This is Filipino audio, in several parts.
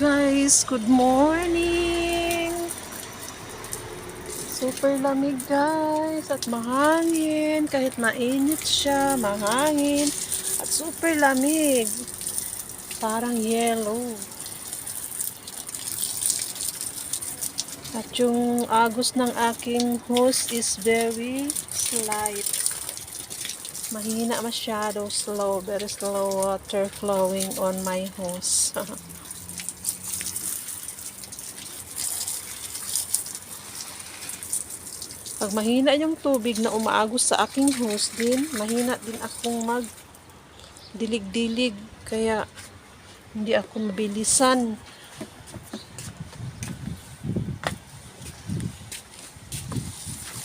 Guys, good morning! Super lamig guys at mahangin. Kahit mainit siya, mahangin. At super lamig. Parang yellow. At yung agos ng aking hose is very slight. Mahina masyado, slow, very slow water flowing on my hose. Pag mahina yung tubig na umaagos sa aking hose din, mahina din akong mag dilig-dilig. Kaya hindi ako mabilisan.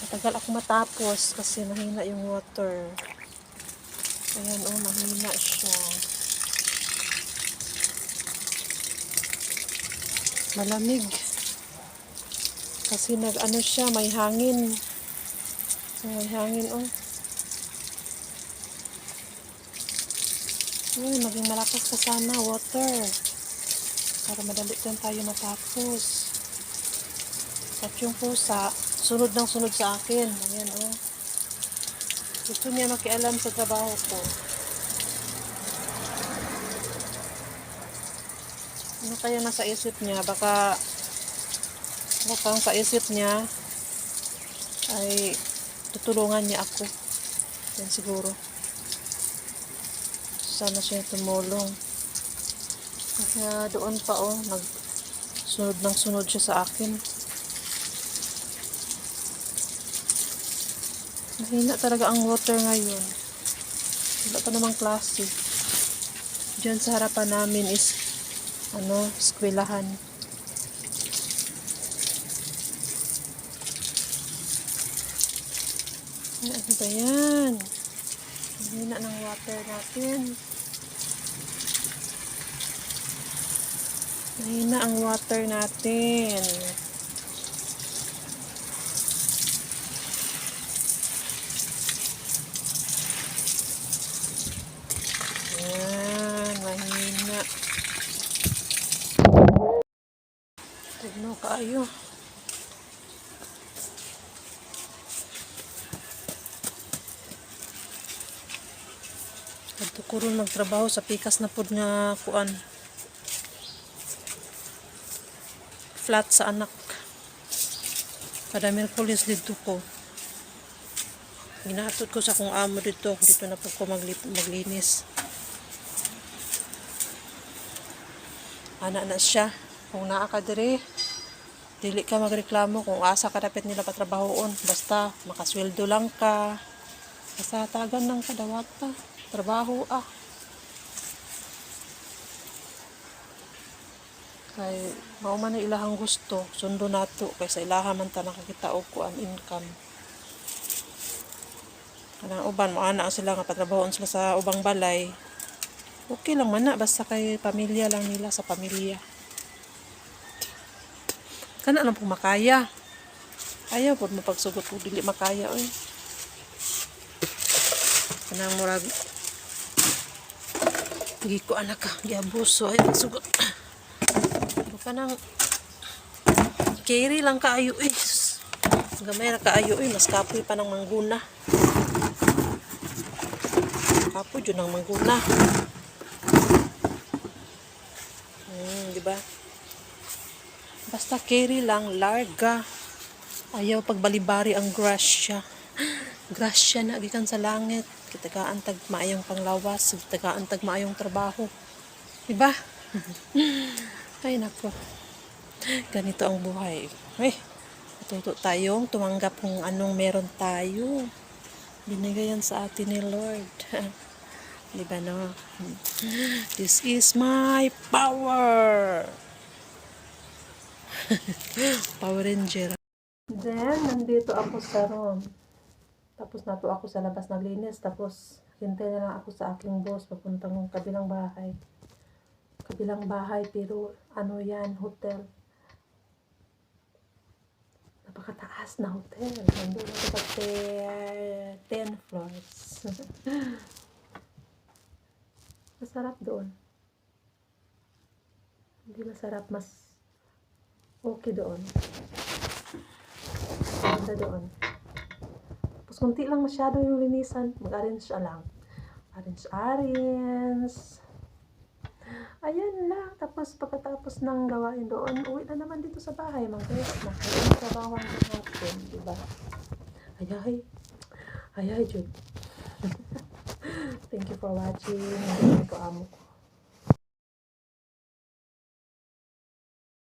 Matagal ako matapos kasi mahina yung water. Ayan oh, mahina siya. Malamig. Kasi nag ano siya, may hangin. May hangin oh. Uy, maging malakas pa sana water. Para madali din tayo matapos. At yung pusa, sunod ng sunod sa akin. Ayan oh. Gusto niya makialam sa trabaho ko. Ano kaya nasa isip niya? Baka baka sa isip niya ay tutulungan niya ako. Yan siguro. Sana siya tumulong. Kaya doon pa oh, nag sunod ng sunod siya sa akin. Mahina talaga ang water ngayon. Wala pa namang klase. Diyan sa harapan namin is ano, eskwelahan. Ano ba yan? Mahina ng water natin. Mahina ang water natin. Yan, mahina. Tigno kayo. Adto ko ron magtrabaho sa pikas na pod nga kuan. Flat sa anak. Kada Merkulis dito ko. Ginahatod ko sa kong amo dito. Dito na po ko magli- maglinis. Ana na siya. Kung naa ka diri, dili ka magreklamo kung asa ka dapat nila patrabahoon. Basta makasweldo lang ka. Basta tagan lang ka dawata. Trabaho ah. Kay mao man ang ilahang gusto, sundo nato kay sa ilaha man ta nakakita og kuan income. Kanang uban mo ana sila nga patrabahoon sila sa ubang balay. Okay lang man basta kay pamilya lang nila sa pamilya. Kana lang po makaya. Ayaw po mapagsugot ko dili makaya oy. Kanang murag Gi ko anak ka, giabuso ay sugot. Kanang carry lang kaayo eh. Gamay ra kaayo eh, mas kapoy pa ng mangguna. Kapoy jud ng mangguna. Hmm, di ba? Basta carry lang, larga. Ayaw pagbalibari ang grasya. Grasya na gikan sa langit. Kitagaan tag maayong panglawas, kitagaan tag maayong trabaho. Di ba? Ay nako. Ganito ang buhay. Ay, matuto tayong tumanggap kung anong meron tayo. Binigay yan sa atin ni Lord. Di ba no? This is my power. Power Ranger. Then, nandito ako sa room. Tapos nato ako sa labas naglinis. Tapos, hintay na lang ako sa aking boss papuntang kabilang bahay. Kabilang bahay, pero ano yan, hotel. Napakataas na hotel. Nandun ako sa te- 10 floors. Masarap doon. Hindi masarap, mas okay doon. Ganda doon. Kunti lang masyado yung linisan. Mag-arrange lang. Arrange, arrange. Ayan lang. Tapos pagkatapos ng gawain doon, uwi na naman dito sa bahay. Mag-rest na. Kaya yung trabaho natin, di? Ayay. Ayay, Jude. Thank you for watching. Hindi ko amo ko.